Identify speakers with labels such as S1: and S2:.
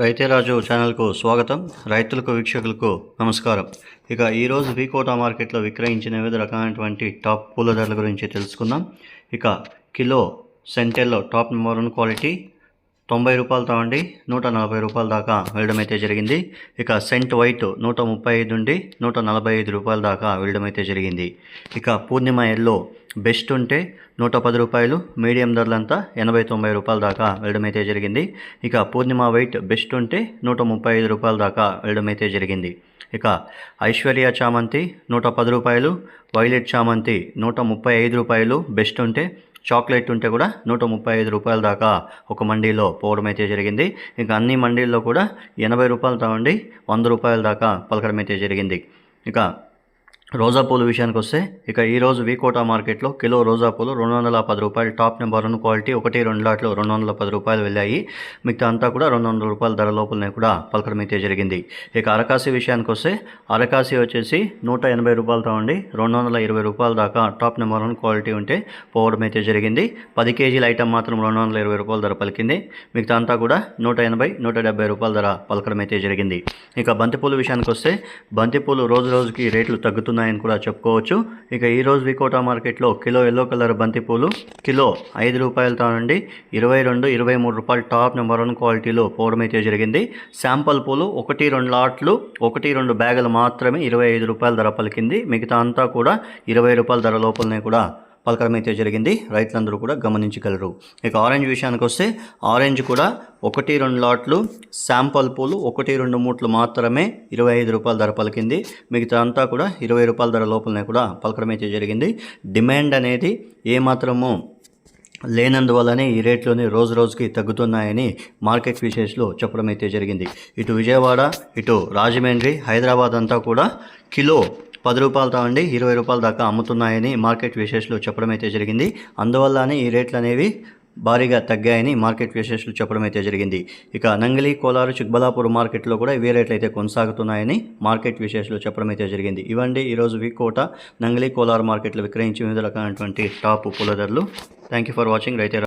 S1: రైతేరాజు ఛానల్కు స్వాగతం. రైతులకు వీక్షకులకు నమస్కారం. ఇక ఈరోజు వీకోటా మార్కెట్లో విక్రయించిన వివిధ రకమైనటువంటి టాప్ పూల ధరల గురించి తెలుసుకుందాం. ఇక కిలో సెంటెల్లో టాప్ నెంబర్ వన్ క్వాలిటీ తొంభై రూపాయలతో అండి నూట నలభై రూపాయల దాకా వెళ్ళడం అయితే జరిగింది. ఇక సెంట్ వైట్ నూట ముప్పై ఐదు నుండి నూట నలభై ఐదు రూపాయల దాకా వెళ్ళడం అయితే జరిగింది. ఇక పూర్ణిమ ఎల్లో బెస్ట్ ఉంటే నూట పది రూపాయలు మీడియం ధరలంతా ఎనభై తొంభై రూపాయల దాకా వెళ్ళడం అయితే జరిగింది. ఇక పూర్ణిమ వైట్ బెస్ట్ ఉంటే నూట ముప్పై ఐదు రూపాయల దాకా వెళ్ళడం అయితే జరిగింది. ఇక ఐశ్వర్య చామంతి నూట పది రూపాయలు వైలెట్ చామంతి నూట ముప్పై ఐదు రూపాయలు బెస్ట్ ఉంటే చాక్లెట్ ఉంటే కూడా నూట ముప్పై ఐదు రూపాయల దాకా ఒక మండీలో పోవడం అయితే జరిగింది. ఇంకా అన్ని మండీల్లో కూడా ఎనభై రూపాయలు ఉండి వంద రూపాయల దాకా పలకడం అయితే జరిగింది. ఇక రోజా పూలు విషయానికి వస్తే ఇక ఈరోజు వీకోటా మార్కెట్లో కిలో రోజా పూలు రెండు వందల పది రూపాయలు టాప్ నెంబర్ వన్ క్వాలిటీ ఒకటి రెండు లాట్లు రెండు వందల పది రూపాయలు వెళ్ళాయి. మిగతా అంతా కూడా రెండు వందల రూపాయల ధర లోపలనే కూడా పలకడం అయితే జరిగింది. ఇక అరకాసి విషయానికి వస్తే అరకాసి వచ్చేసి నూట ఎనభై రూపాయలతో ఉండి రెండు వందల ఇరవై రూపాయల దాకా టాప్ నెంబర్ వన్ క్వాలిటీ ఉంటే పోవడం అయితే జరిగింది. పది కేజీల ఐటమ్ మాత్రం రెండు వందల ఇరవై రూపాయల ధర పలికింది. మిగతా అంతా కూడా నూట ఎనభై నూట డెబ్బై రూపాయల ధర పలకడం అయితే జరిగింది. ఇక బంతిపూల విషయానికి వస్తే బంతిపూలు రోజు రోజుకి రేట్లు తగ్గుతుంది తగ్గుతున్నాయని కూడా చెప్పుకోవచ్చు. ఇక ఈరోజు వికోటా మార్కెట్లో కిలో ఎల్లో కలర్ బంతిపూలు కిలో ఐదు రూపాయలతో నుండి ఇరవై రెండు ఇరవై మూడు రూపాయలు టాప్ నెంబర్ వన్ క్వాలిటీలో పోవడం అయితే జరిగింది. శాంపల్ పూలు ఒకటి రెండు లాట్లు ఒకటి రెండు బ్యాగులు మాత్రమే ఇరవై ఐదు రూపాయల ధర పలికింది. మిగతా అంతా కూడా ఇరవై రూపాయల ధర లోపలనే కూడా పలకడం అయితే జరిగింది. రైతులందరూ కూడా గమనించగలరు. ఇక ఆరెంజ్ విషయానికి వస్తే ఆరెంజ్ కూడా ఒకటి రెండు లాట్లు శాంపల్ పూలు ఒకటి రెండు మూట్లు మాత్రమే ఇరవై ఐదు రూపాయల ధర పలికింది. మిగతా అంతా కూడా ఇరవై రూపాయల ధర లోపలనే కూడా పలకడం అయితే జరిగింది. డిమాండ్ అనేది ఏమాత్రము లేనందువల్లనే ఈ రేట్లోనే రోజు రోజుకి తగ్గుతున్నాయని మార్కెట్ విశేషలో చెప్పడం అయితే జరిగింది. ఇటు విజయవాడ ఇటు రాజమండ్రి హైదరాబాద్ అంతా కూడా కిలో పది రూపాయలతో అండి ఇరవై రూపాయల దాకా అమ్ముతున్నాయని మార్కెట్ విశేషాలు చెప్పడం అయితే జరిగింది. అందువల్లనే ఈ రేట్లు అనేవి భారీగా తగ్గాయని మార్కెట్ విశేషాలు చెప్పడం అయితే జరిగింది. ఇక నంగలి కోలారు చిక్బలాపూర్ మార్కెట్లో కూడా ఇవే రేట్లు అయితే కొనసాగుతున్నాయని మార్కెట్ విశేషాలు చెప్పడం అయితే జరిగింది. ఇవండి ఈరోజు వికోట నంగలి కోలారు మార్కెట్లో విక్రయించి వివిధ రకాలైనటువంటి టాప్ పూల ధరలు థ్యాంక్ యూ ఫర్ వాచింగ్ రైతే